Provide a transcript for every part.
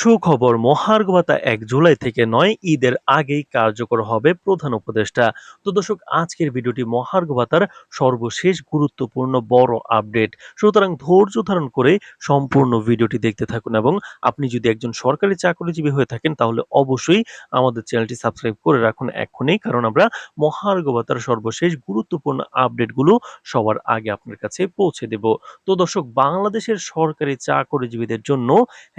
সুখবর মহার্ঘ ভাতা এক জুলাই থেকে নয়, ঈদের আগেই কার্যকর হবে প্রধান উপদেষ্টা। তো দর্শক, আজকের ভিডিওটি মহার্ঘ ভাতার সর্বশেষ গুরুত্বপূর্ণ বড় আপডেট। সুতরাং ধৈর্য ধারণ করে সম্পূর্ণ ভিডিওটি দেখতে থাকুন এবং আপনি যদি একজন সরকারি চাকরিজীবী হয়ে থাকেন, তাহলে অবশ্যই আমাদের চ্যানেলটি সাবস্ক্রাইব করে রাখুন এখনই কারণ আমরা মহার্ঘ ভাতার সর্বশেষ গুরুত্বপূর্ণ আপডেটগুলো সবার আগে আপনার কাছে পৌঁছে দেব। তো দর্শক, বাংলাদেশের সরকারি চাকরিজীবীদের জন্য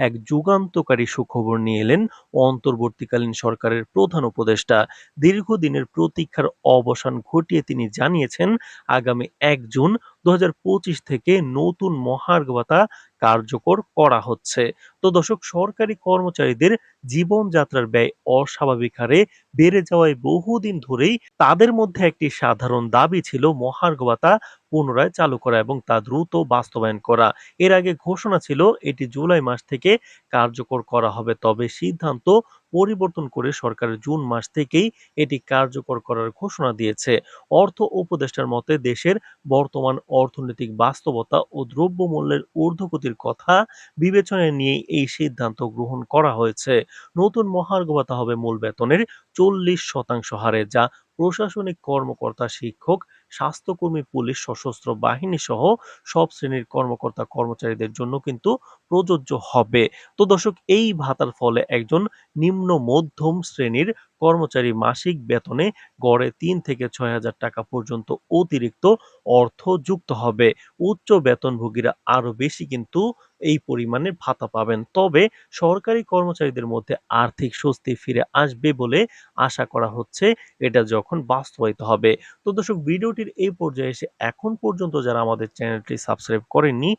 এক যুগান্তকারী সুখবর নিয়ে এলেন অন্তর্বর্তীকালীন সরকারের প্রধান উপদেষ্টা। দীর্ঘদিনের প্রতীক্ষার অবসান ঘটিয়ে তিনি জানিয়েছেন, আগামী এক জুন দু থেকে নতুন মহার্ঘ ভাতা কার্যকর করা হচ্ছে। তো দর্শক, সরকারি কর্মচারীদের জীবনযাত্রার ব্যয় অস্বাভাবিক হারে বেড়ে যাওয়ায় বহুদিন ধরেই তাদের মধ্যে একটি সাধারণ দাবি ছিল মহার্ঘ ভাতা পুনরায় চালু করা এবং তা দ্রুত বাস্তবায়ন করা। এর আগে ঘোষণা ছিল এটি জুলাই মাস থেকে কার্যকর করা হবে, তবে সিদ্ধান্ত পরিবর্তন করে সরকারের জুন মাস থেকেই এটি কার্যকর করার ঘোষণা দিয়েছে। অর্থ উপদেষ্টার মতে, দেশের বর্তমান অর্থনৈতিক বাস্তবতা ও দ্রব্যমূল্যের ঊর্ধ্বগতির কথা বিবেচনায় নিয়ে এই সিদ্ধান্ত গ্রহণ করা হয়েছে। নতুন মহার্ঘ হবে মূল বেতনের চল্লিশ শতাংশ হারে, যা প্রশাসনিক কর্মকর্তা, শিক্ষক স্বাস্থ্যকর্মী, পুলিশ, সশস্ত্র বাহিনী সহ সব শ্রেণির কর্মকর্তা, কর্মচারীদের জন্য কিন্তু প্রযোজ্য হবে। তো দর্শক, এই ভাতার ফলে একজন নিম্ন মধ্যম শ্রেণির কর্মচারী মাসিক বেতনে গড়ে তিন থেকে ছয় হাজার টাকা পর্যন্ত অতিরিক্ত অর্থ যুক্ত হবে। উচ্চ বেতনভোগীরা আরও বেশি কিন্তু এই পরিমাণে ভাতা পাবেন। তবে সরকারি কর্মচারীদের মধ্যে আর্থিক স্বস্তি ফিরে আসবে বলে আশা করা হচ্ছে। এটা যখন বাস্তবায়িত হবে। তো দর্শক ভিডিওটির এই পর্যায়ে এসে এখন পর্যন্ত যারা আমাদের চ্যানেলটি সাবস্ক্রাইব করেননি,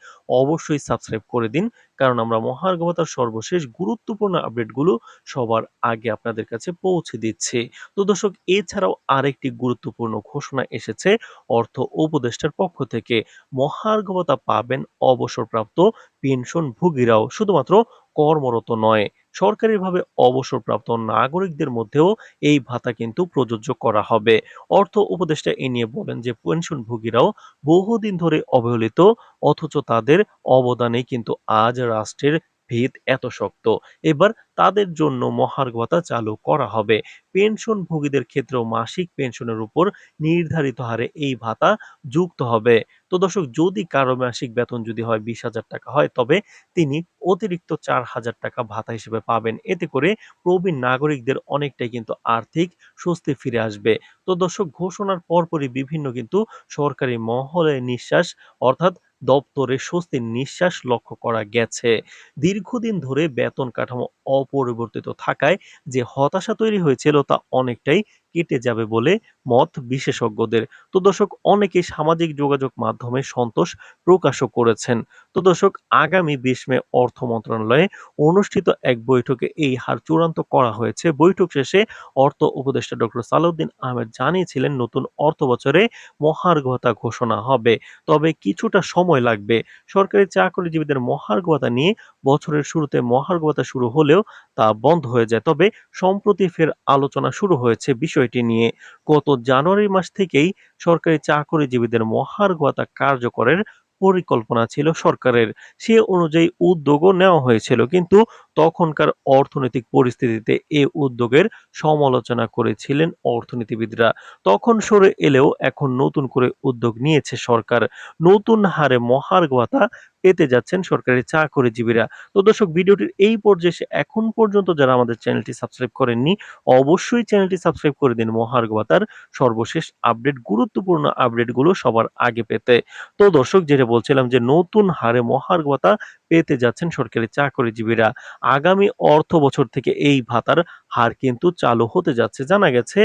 অবশ্যই সাবস্ক্রাইব করে দিন। কারণ আমরা মহার্ঘাতার সর্বশেষ গুরুত্বপূর্ণ আপডেটগুলো সবার আগে আপনাদের কাছে পৌঁছে দিচ্ছি। তো দর্শক, এছাড়াও আরেকটি গুরুত্বপূর্ণ ঘোষণা এসেছে অর্থ উপদেষ্টার পক্ষ থেকে। মহার্ঘ ভাতা পাবেন অবসরপ্রাপ্ত পেনশনভোগীরাও, শুধুমাত্র কর্মরত নয়। সরকারিভাবে অবসরপ্রাপ্ত নাগরিকদের মধ্যেও এই ভাতা কিন্তু প্রযোজ্য করা হবে। অর্থ উপদেষ্টা এ নিয়ে বলেন যে, পেনশনভোগীরাও বহুদিন ধরে অবহেলিত, অথচ তাদের অবদানে কিন্তু আজ রাষ্ট্রের ভিত এত শক্ত। এবার তাদের জন্য মহার্ঘ ভাতা চালু করা হবে। পেনশনভোগীদের ক্ষেত্রেও মাসিক পেনশনের উপর নির্ধারিত হারে এই ভাতা যুক্ত হবে। তো দর্শক, যদি কারও মাসিক বেতন যদি হয় বিশ হাজার টাকা হয়, তবে তিনি অতিরিক্ত চার হাজার টাকা ভাতা হিসেবে পাবেন। এতে করে প্রবীণ নাগরিকদের অনেকটাই কিন্তু আর্থিক স্বস্তি ফিরে আসবে। তো দর্শক, ঘোষণার পরপরই বিভিন্ন কিন্তু সরকারি মহলে নিঃশ্বাস, অর্থাৎ দপ্তরে স্বস্তির নিঃশ্বাস লক্ষ্য করা গেছে। দীর্ঘদিন ধরে বেতন কাঠামো অপরিবর্তিত থাকায় যে হতাশা তৈরি হয়েছিল তা অনেকটাই কেটে যাবে বলে মত বিশেষজ্ঞদের। তো দর্শক, অনেকে সামাজিক যোগাযোগ মাধ্যমে সন্তোষ প্রকাশও করেছেন। তো দর্শক, আগামী বিশ মে অর্থ মন্ত্রণালয়ে অনুষ্ঠিত এক বৈঠকে এই হার চূড়ান্ত করা হয়েছে। বৈঠক শেষে অর্থ উপদেষ্টা ডক্টর সালাউদ্দিন আহমেদ জানিয়েছিলেন, নতুন অর্থ বছরে মহার্ঘ ঘোষণা হবে। তবে কিছুটা সময় লাগবে। সরকারি চাকরিজীবীদের মহার্ঘ নিয়ে বছরের শুরুতে মহার্ঘ শুরু হলেও তা বন্ধ হয়ে যায়। তবে সম্প্রতি ফের আলোচনা শুরু হয়েছে বিষয়টি নিয়ে। গত জানুয়ারি মাস থেকেই সরকারি চাকরিজীবীদের মহার্ঘ ভাতা কার্যকরের পরিকল্পনা ছিল সরকারের। সে অনুযায়ী উদ্যোগও নেওয়া হয়েছিল, কিন্তু তখনকার অর্থনৈতিক পরিস্থিতিতে এ উদ্যোগের সমালোচনা করেছিলেন অর্থনীতিবিদরা। তখন সরে এলেও এখন নতুন করে উদ্যোগ নিয়েছে সরকার। নতুন হারে মহার্ঘ ভাতা পেতে যাচ্ছেন সরকারি চাকরিজীবীরা। তো দর্শক, ভিডিওটির এই পর্যায়ে এখন পর্যন্ত যারা আমাদের চ্যানেলটি সাবস্ক্রাইব করেননি, অবশ্যই চ্যানেলটি সাবস্ক্রাইব করে দিন মহার্ঘ ভাতার সর্বশেষ আপডেট, গুরুত্বপূর্ণ আপডেটগুলো সবার আগে পেতে। তো দর্শক, যেটা বলছিলাম যে নতুন হারে মহার্ঘ ভাতা পেতে যাচ্ছেন সরকারি চাকরিজীবীরা। আগামী অর্থ বছর থেকে এই ভাতার হার কিন্তু চালু হতে যাচ্ছে। জানা গেছে,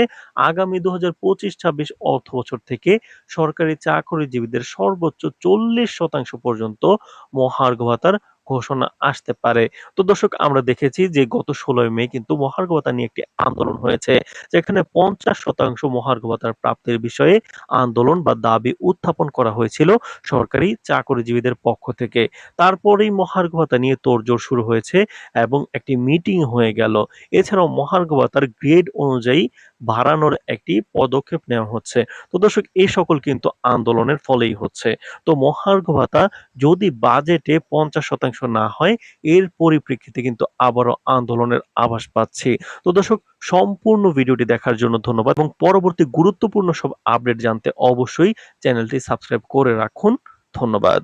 আগামী দু হাজার পঁচিশ ছাব্বিশ অর্থ বছর থেকে সরকারি চাকরিজীবীদের সর্বোচ্চ চল্লিশ শতাংশ পর্যন্ত মহার্ঘ ভাতার ঘোষণা আসতে পারে। তো দর্শক, আমরা দেখেছি যে গত ষোলোই মে কিন্তু মহার্ঘ ভাতা নিয়ে একটি আন্দোলন হয়েছে, যেখানে পঞ্চাশ শতাংশ মহার্ঘ ভাতার প্রাপ্তির বিষয়ে আন্দোলন বা দাবি উত্থাপন করা হয়েছিল সরকারি চাকরিজীবীদের পক্ষ থেকে। তারপরেই মহার্ঘ ভাতা নিয়ে তোড়জোড় শুরু হয়েছে এবং একটি মিটিং হয়ে গেল। এছাড়াও মহার্ঘ ভাতার গ্রেড অনুযায়ী বাড়ানোর একটি পদক্ষেপ নেওয়া হচ্ছে। তো দর্শক এই সকল কিন্তু আন্দোলনের ফলেই হচ্ছে। তো মহার্ঘ ভাতা যদি বাজেটে পঞ্চাশ শতাংশ না হয়, এর পরিপ্রেক্ষিতে কিন্তু আবারও আন্দোলনের আভাস পাচ্ছি। তো দর্শক, সম্পূর্ণ ভিডিওটি দেখার জন্য ধন্যবাদ এবং পরবর্তী গুরুত্বপূর্ণ সব আপডেট জানতে অবশ্যই চ্যানেলটি সাবস্ক্রাইব করে রাখুন। ধন্যবাদ।